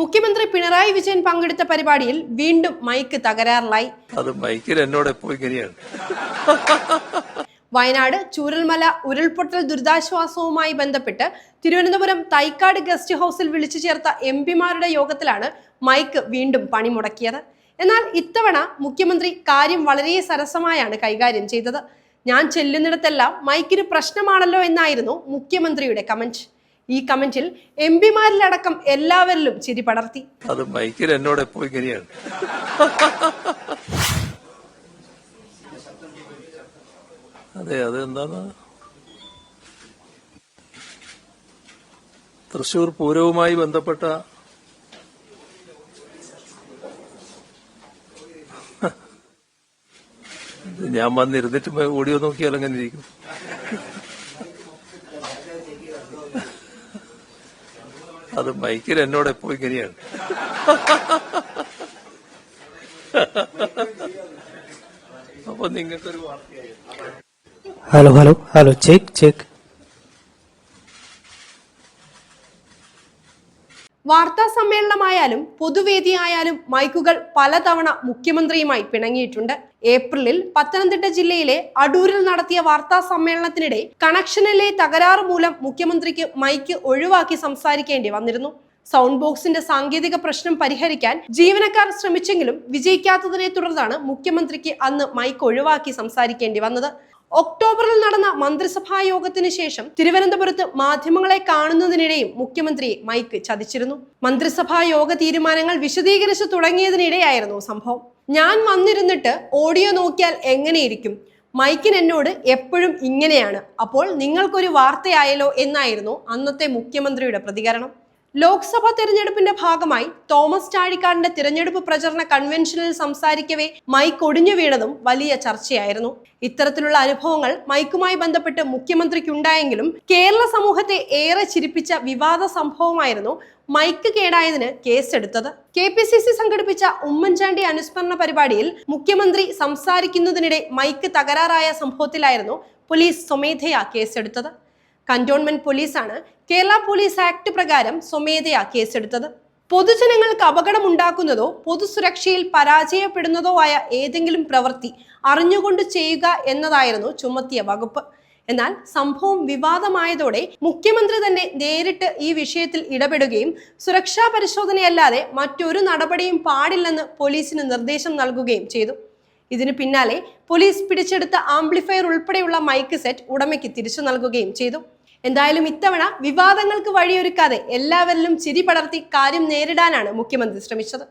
മുഖ്യമന്ത്രി പിണറായി വിജയൻ പങ്കെടുത്ത പരിപാടിയിൽ വീണ്ടും മൈക്ക് തകരാറിലായി. അത് മൈക്കിൽ എന്നോട് എപ്പോഴും വയനാട് ചൂരൽമല ഉരുൾപൊട്ടൽ ദുരിതാശ്വാസവുമായി ബന്ധപ്പെട്ട് തിരുവനന്തപുരം തൈക്കാട് ഗസ്റ്റ് ഹൗസിൽ വിളിച്ചു ചേർത്ത എം പിമാരുടെ യോഗത്തിലാണ് മൈക്ക് വീണ്ടും പണിമുടക്കിയത്. എന്നാൽ ഇത്തവണ മുഖ്യമന്ത്രി കാര്യം വളരെ സരസമായാണ് കൈകാര്യം ചെയ്തത്. ഞാൻ ചെല്ലുന്നിടത്തെല്ലാം മൈക്കിന് പ്രശ്നമാണല്ലോ എന്നായിരുന്നു മുഖ്യമന്ത്രിയുടെ കമന്റ്. ഈ കമന്റിൽ എം പിമാരിലടക്കം എല്ലാവരിലും ചിരി പടർത്തി. അത് ബൈക്കിൽ എന്നോട് എപ്പോഴും അതെ അത് എന്താണ്? തൃശൂർ പൂരവുമായി ബന്ധപ്പെട്ട ഞാൻ വന്നിരുന്നിട്ട് ഓഡിയോ നോക്കിയാൽ അങ്ങനെ ഇരിക്കും. അത് മൈക്കിൽ എന്നോട് എപ്പോഴും ഇങ്ങനെയാണ്. അപ്പൊ നിങ്ങൾക്കൊരു hello hello. Hello check check. വാർത്താ സമ്മേളനമായാലും പൊതുവേദിയായാലും മൈക്കുകൾ പലതവണ മുഖ്യമന്ത്രിയുമായി പിണങ്ങിയിട്ടുണ്ട്. ഏപ്രിലിൽ പത്തനംതിട്ട ജില്ലയിലെ അടൂരിൽ നടത്തിയ വാർത്താ സമ്മേളനത്തിനിടെ കണക്ഷനിലെ തകരാറ് മൂലം മുഖ്യമന്ത്രിക്ക് മൈക്ക് ഒഴിവാക്കി സംസാരിക്കേണ്ടി വന്നിരുന്നു. സൗണ്ട് ബോക്സിന്റെ സാങ്കേതിക പ്രശ്നം പരിഹരിക്കാൻ ജീവനക്കാർ ശ്രമിച്ചെങ്കിലും വിജയിക്കാത്തതിനെ തുടർന്നാണ് മുഖ്യമന്ത്രിക്ക് അന്ന് മൈക്ക് ഒഴിവാക്കി സംസാരിക്കേണ്ടി വന്നത്. ഒക്ടോബറിൽ നടന്ന മന്ത്രിസഭാ യോഗത്തിന് ശേഷം തിരുവനന്തപുരത്ത് മാധ്യമങ്ങളെ കാണുന്നതിനിടയിൽ മുഖ്യമന്ത്രിയെ മൈക്ക് ചതിച്ചിരുന്നു. മന്ത്രിസഭാ യോഗ തീരുമാനങ്ങൾ വിശദീകരിച്ചു തുടങ്ങിയതിനിടെയായിരുന്നു സംഭവം. ഞാൻ വന്നിരുന്നിട്ട് ഓഡിയോ നോക്കിയാൽ എങ്ങനെയിരിക്കും? മൈക്കിന് എന്നോട് എപ്പോഴും ഇങ്ങനെയാണ്. അപ്പോൾ നിങ്ങൾക്കൊരു വാർത്തയായല്ലോ എന്നായിരുന്നു അന്നത്തെ മുഖ്യമന്ത്രിയുടെ പ്രതികരണം. ലോക്സഭാ തെരഞ്ഞെടുപ്പിന്റെ ഭാഗമായി തോമസ് ചാഴിക്കാടിന്റെ തിരഞ്ഞെടുപ്പ് പ്രചരണ കൺവെൻഷനിൽ സംസാരിക്കവേ മൈക്ക് ഒടിഞ്ഞു വീണതും വലിയ ചർച്ചയായിരുന്നു. ഇത്തരത്തിലുള്ള അനുഭവങ്ങൾ മൈക്കുമായി ബന്ധപ്പെട്ട് മുഖ്യമന്ത്രിക്കുണ്ടായെങ്കിലും കേരള സമൂഹത്തെ ഏറെ ചിരിപ്പിച്ച വിവാദ സംഭവമായിരുന്നു മൈക്ക് കേടായതിന് കേസെടുത്തത്. കെ പി സി സി സംഘടിപ്പിച്ച ഉമ്മൻചാണ്ടി അനുസ്മരണ പരിപാടിയിൽ മുഖ്യമന്ത്രി സംസാരിക്കുന്നതിനിടെ മൈക്ക് തകരാറായ സംഭവത്തിലായിരുന്നു പോലീസ് സ്വമേധയാ കേസെടുത്തത്. കന്റോൺമെന്റ് പോലീസാണ് കേരള പോലീസ് ആക്ട് പ്രകാരം സ്വമേധയാ കേസെടുത്തത്. പൊതുജനങ്ങൾക്ക് അപകടം അപകടമുണ്ടാക്കുന്നതോ പൊതുസുരക്ഷയിൽ പരാജയപ്പെടുന്നതോ ആയ ഏതെങ്കിലും പ്രവൃത്തി അറിഞ്ഞുകൊണ്ട് ചെയ്യുക എന്നതായിരുന്നു ചുമത്തിയ വകുപ്പ്. എന്നാൽ സംഭവം വിവാദമായതോടെ മുഖ്യമന്ത്രി തന്നെ നേരിട്ട് ഈ വിഷയത്തിൽ ഇടപെടുകയും സുരക്ഷാ പരിശോധനയല്ലാതെ മറ്റൊരു നടപടിയും പാടില്ലെന്ന് പോലീസിന് നിർദ്ദേശം നൽകുകയും ചെയ്തു. ഇതിനു പിന്നാലെ പോലീസ് പിടിച്ചെടുത്ത ആംപ്ലിഫയർ ഉൾപ്പെടെയുള്ള മൈക്ക് സെറ്റ് ഉടമയ്ക്ക് തിരിച്ചു നൽകുകയും ചെയ്തു. എന്തായാലും ഇത്തവണ വിവാദങ്ങൾക്ക് വഴിയൊരുക്കാതെ എല്ലാവരിലും ചിരി പടർത്തി കാര്യം നേരിടാനാണ് മുഖ്യമന്ത്രി ശ്രമിച്ചത്